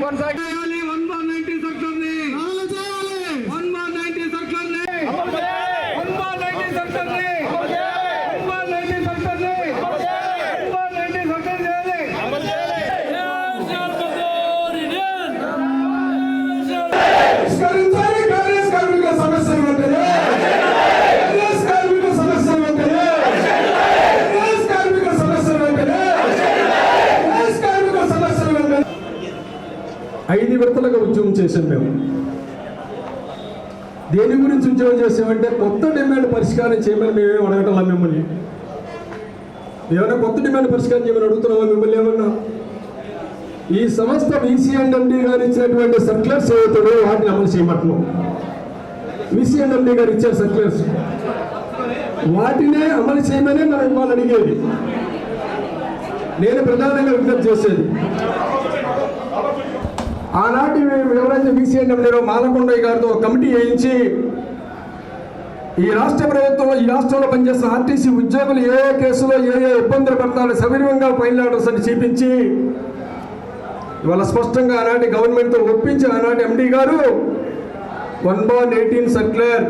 one second. ఐదు విడతలుగా ఉద్యమం చేసాం మేము. దేని గురించి ఉద్యోగం చేసామంటే కొత్త డిమాండ్ పరిష్కారం చేయమని మేమేం అడగటం మిమ్మల్ని. ఏమైనా కొత్త డిమాండ్ పరిష్కారం చేయమని అడుగుతున్నామా మిమ్మల్ని ఏమన్నా? ఈ సంస్థ విసిఎండి గారు ఇచ్చినటువంటి సర్క్యులర్స్ ఏవైతే వాటిని అమలు చేయమంటున్నాం. విసిఎండి గారు ఇచ్చారు సర్క్యులర్స్. వాటినే అమలు చేయమని మనం ఇవ్వాలి అడిగేది. నేను ప్రధానంగా విజ్ఞప్తి చేసేది. ఆనాటి ఎవరైతే విసిఎండి మాలకొండయ్య గారితో కమిటీ వేయించి ఈ రాష్ట్ర ప్రభుత్వంలో ఈ రాష్ట్రంలో పనిచేస్తున్న ఆర్టీసీ ఉద్యోగులు ఏ ఏ కేసులో ఏ ఏ ఇబ్బందులు పడతారో సవివరంగా ఫైల్ ఆర్డర్స్ అని చూపించి ఇవాళ స్పష్టంగా ఆనాటి గవర్నమెంట్తో ఒప్పించి ఆనాటి ఎండీ గారు one bar eighteen circular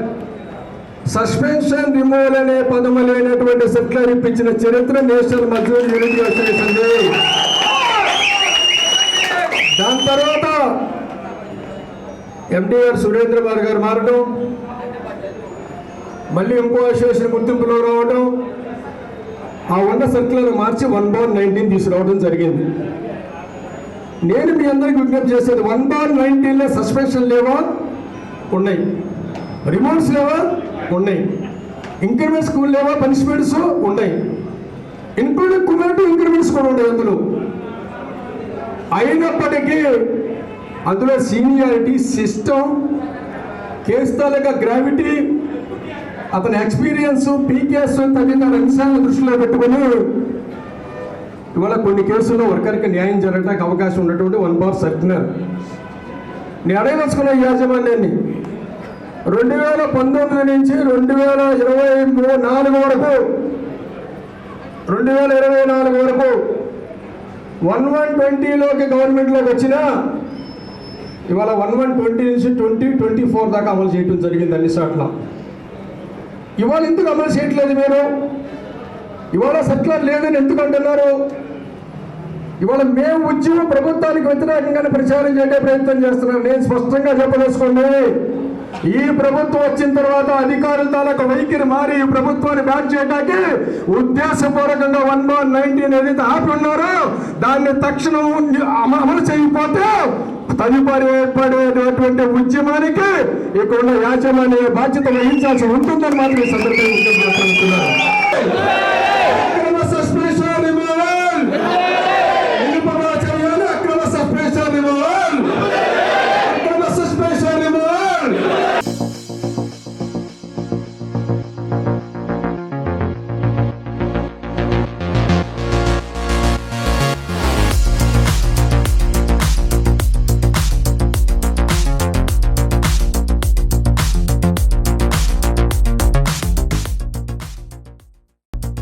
suspension removal అనే పదము లేనటువంటి సర్క్యులర్ ఇప్పించిన చరిత్ర నేషనల్ మజ్దూర్ యూనిట్ అసోసియేషన్ది దాని తర్వాత ఎంటీఆర్ సురేంద్ర బాబు గారు మారడం మళ్ళీ ఇంకో అసోసియేషన్ గుర్తింపులో రావడం ఆ వంద సర్క్యులర్ మార్చి వన్ బార్ నైన్టీన్ తీసుకురావడం జరిగింది. నేను మీ అందరికి విజ్ఞప్తి చేసేది వన్ బార్ నైన్టీన్లో సస్పెన్షన్ లేవా? ఉన్నాయి. రిమోట్స్ లేవా? ఉన్నాయి. ఇంక్రిమెంట్స్ స్కూల్ లేవా? పనిష్మెంట్స్ ఉన్నాయి. ఇంక్లూడింగ్ కుమార్టీ ఇంక్రిమెంట్స్ కూడా ఉన్నాయి అందులో. అయినప్పటికీ అందులో సీనియారిటీ సిస్టమ్ కేసు తాలూకా గ్రావిటీ అతని ఎక్స్పీరియన్స్ పీకేఎస్ తదితర అంశాలను దృష్టిలో పెట్టుకుని ఇవాళ కొన్ని కేసుల్లో వర్కర్కి న్యాయం జరగడానికి అవకాశం ఉన్నటువంటి వన్ బార్ సర్క్యులర్ నేను అడగదలుచుకున్న యాజమాన్యాన్ని రెండు వేల పంతొమ్మిది నుంచి రెండు వేల ఇరవై నాలుగు వరకు రెండు వేల ఇరవై నాలుగు వరకు వన్ వన్ ట్వంటీలోకి గవర్నమెంట్లోకి వచ్చిన ఇవాళ వన్ వన్ ట్వంటీ నుంచి ట్వంటీ ట్వంటీ ఫోర్ దాకా అమలు చేయడం జరిగింది అన్ని చోట్ల ఇవాళ ఎందుకు అమలు చేయట్లేదు మీరు? ఇవాళ సెట్లర్ లేదని ఎందుకు అంటున్నారు ఇవాళ మేము ఉద్యమం ప్రభుత్వానికి వ్యతిరేకంగానే ప్రచారం చేయడే ప్రయత్నం చేస్తున్నాం. నేను స్పష్టంగా చెప్పదలుచుకోండి ఈ ప్రభుత్వం వచ్చిన తర్వాత అధికారుల తాలూకా వైఖరి మారి ఈ ప్రభుత్వాన్ని బ్యాక్ చేయడానికి ఉద్దేశపూర్వకంగా వన్ బాన్ నైన్టీన్ ఏదైతే ఆపి ఉన్నారో దాన్ని తక్షణం అమలు చేయకపోతే తదుపరి ఏర్పడేటటువంటి ఉద్యమానికి ఇక్కడ ఉన్న యాజమాన్య బాధ్యత వహించాల్సి ఉంటుందని మాత్రం ఈ సందర్భంగా